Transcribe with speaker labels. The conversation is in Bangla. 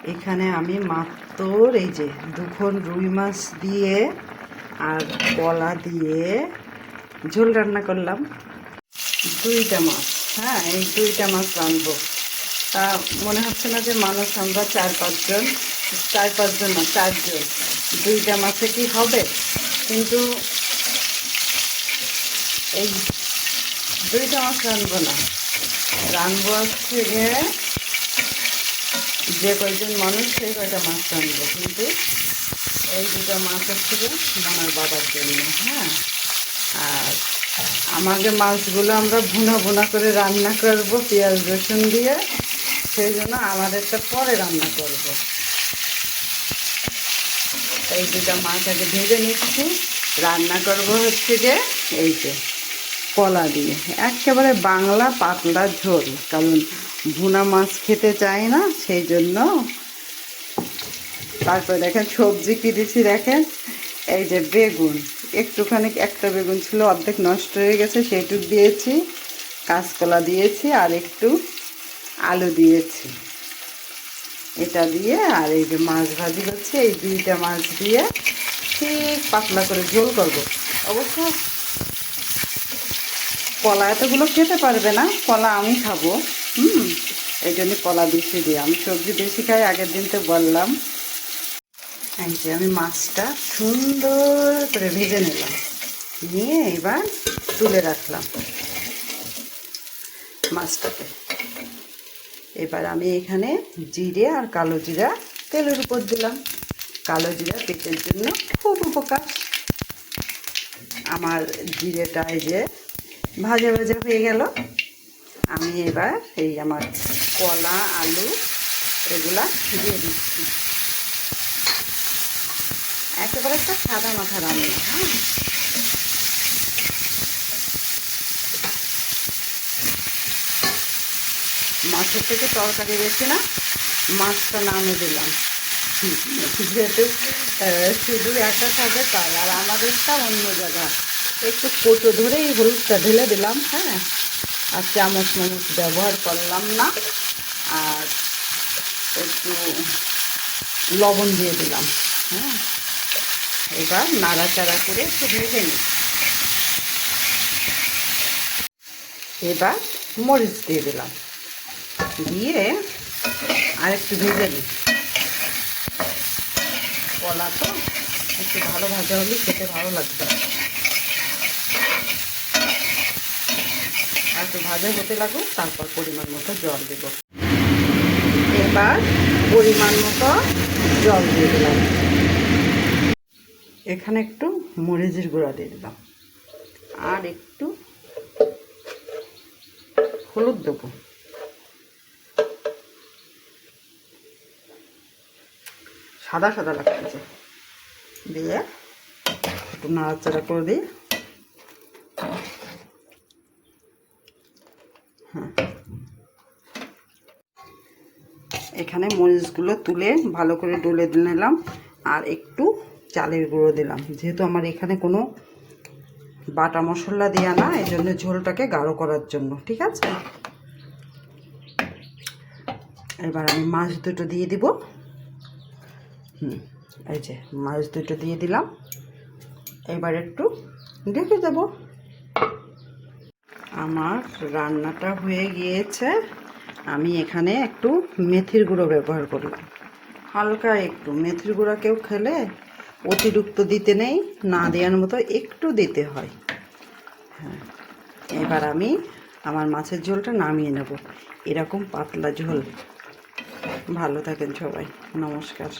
Speaker 1: এখানে আমি মাত্র এই যে দুখন রুই মাছ দিয়ে আর কলা দিয়ে ঝোল রান্না করলাম। দুইটা মাছ হ্যাঁ এই দুইটা মাছ রানবো তা মনে হচ্ছে না যে মানুষ আমরা চার পাঁচজন চার পাঁচজন না, চারজন। দুইটা মাছে কি হবে? কিন্তু এই দুইটা মাছ রানবো না। রানবো হচ্ছে গিয়ে যে কয়জন মানুষ, সেই কয়টা মাছ রানবো কিন্তু এই দুটো মাছ হচ্ছে মনার বাবার জন্য হ্যাঁ? আর আমাদের মাছগুলো আমরা ভুনা ভুনা করে রান্না করব, পেঁয়াজ, রসুন দিয়ে। সেই জন্য আমাদেরটা পরে রান্না করব। এই দুটো মাছ আগে ভেজে নিচ্ছি। রান্না করব হচ্ছে যে এই যে কলা দিয়ে। একেবারে বাংলা পাতলা ঝোল, কারণ ভুনা মাছ খেতে চায় না, সেই জন্য। তারপরে দেখেন সবজি কি দিচ্ছি দেখেন, এই যে বেগুন। একটুখানি, একটা বেগুন ছিল, অর্ধেক নষ্ট হয়ে গেছে সেইটুক দিয়েছি, কাঁচকলা দিয়েছি, আর একটু আলু দিয়েছি। এটা দিয়ে, আর এই যে মাছ ভাজি হচ্ছে, এই দুইটা মাছ দিয়ে ঠিক পাতলা করে ঝোল করব। অবশ্য কলা এতগুলো খেতে পারবে না, কলা আমি খাব। হুম, এই জন্য কলা বেশি দিই আমি সবজি বেশি খাই, আগের দিন তো বললাম। এই যে আমি মাছটা সুন্দর করে ভেজে নিলাম। নিয়ে এবার তুলে রাখলাম মাছটাকে। এবার আমি এখানে জিরে আর কালো জিরা তেলের উপর দিলাম। কালো জিরা পেটের জন্য খুব উপকার। আমার জিরেটা এই যে ভাজা ভাজা হয়ে গেল। আমি এবার এই আমার কলা, আলু এগুলা দিয়ে দিচ্ছি। একেবারে একটা সাদা মাথা রান্না হ্যাঁ? মাছের থেকে তরকারি বেশি না, মাছটা নামে দিলাম। যেহেতু শুধু একটা খাবে তাই আর আমাদেরটা অন্য জায়গা। একটু কোটো ধরেই হলুদটা ঢেলে দিলাম হ্যাঁ? আর চামচ মামচ ব্যবহার করলাম না। আর একটু লবণ দিয়ে দিলাম। হ্যাঁ? এবার নাড়াচাড়া করে একটু ভেজে নিই। এবার মরিচ দিয়ে দিলাম। দিয়ে আর একটু ভেজে নিই। কলা তো একটু ভালো ভাজা হলে খেতে ভালো লাগবে। আর একটু ভাজা হতে লাগুক, তারপর পরিমাণ মতো জল দেব। এবার পরিমাণ মতো জল দিয়ে দিলাম। এখানে একটু মরিচের গুঁড়া দিয়ে দিলাম। আর একটু হলুদ দেবো। সাদা সাদা লাগতেছে। দিয়ে একটু নাড়াচাড়া করে দিই। হ্যাঁ এখানে মরিচগুলো তুলে ভালো করে ডলে নিলাম আর একটু চালের গুঁড়ো দিলাম। যেহেতু আমার এখানে কোনো বাটা মশলা দেওয়া না, এই জন্য ঝোলটাকে গাঢ় করার জন্য, ঠিক আছে? এবার আমি মাছ দুটো দিয়ে দিব। হুম, এই যে মাছ দুটো দিয়ে দিলাম। এবার একটু ঢেকে দেব। আমার রান্নাটা হয়ে গিয়েছে। আমি এখানে একটু মেথির গুঁড়ো ব্যবহার করলাম। হালকা একটু। মেথির গুঁড়া কেউ খেলে অতিরিক্ত দিতে নেই, না দেওয়ার মতো একটু দিতে হয়। হ্যাঁ এবার আমি আমার মাছের ঝোলটা নামিয়ে নেব। এরকম পাতলা ঝোল। ভালো থাকেন সবাই। নমস্কার।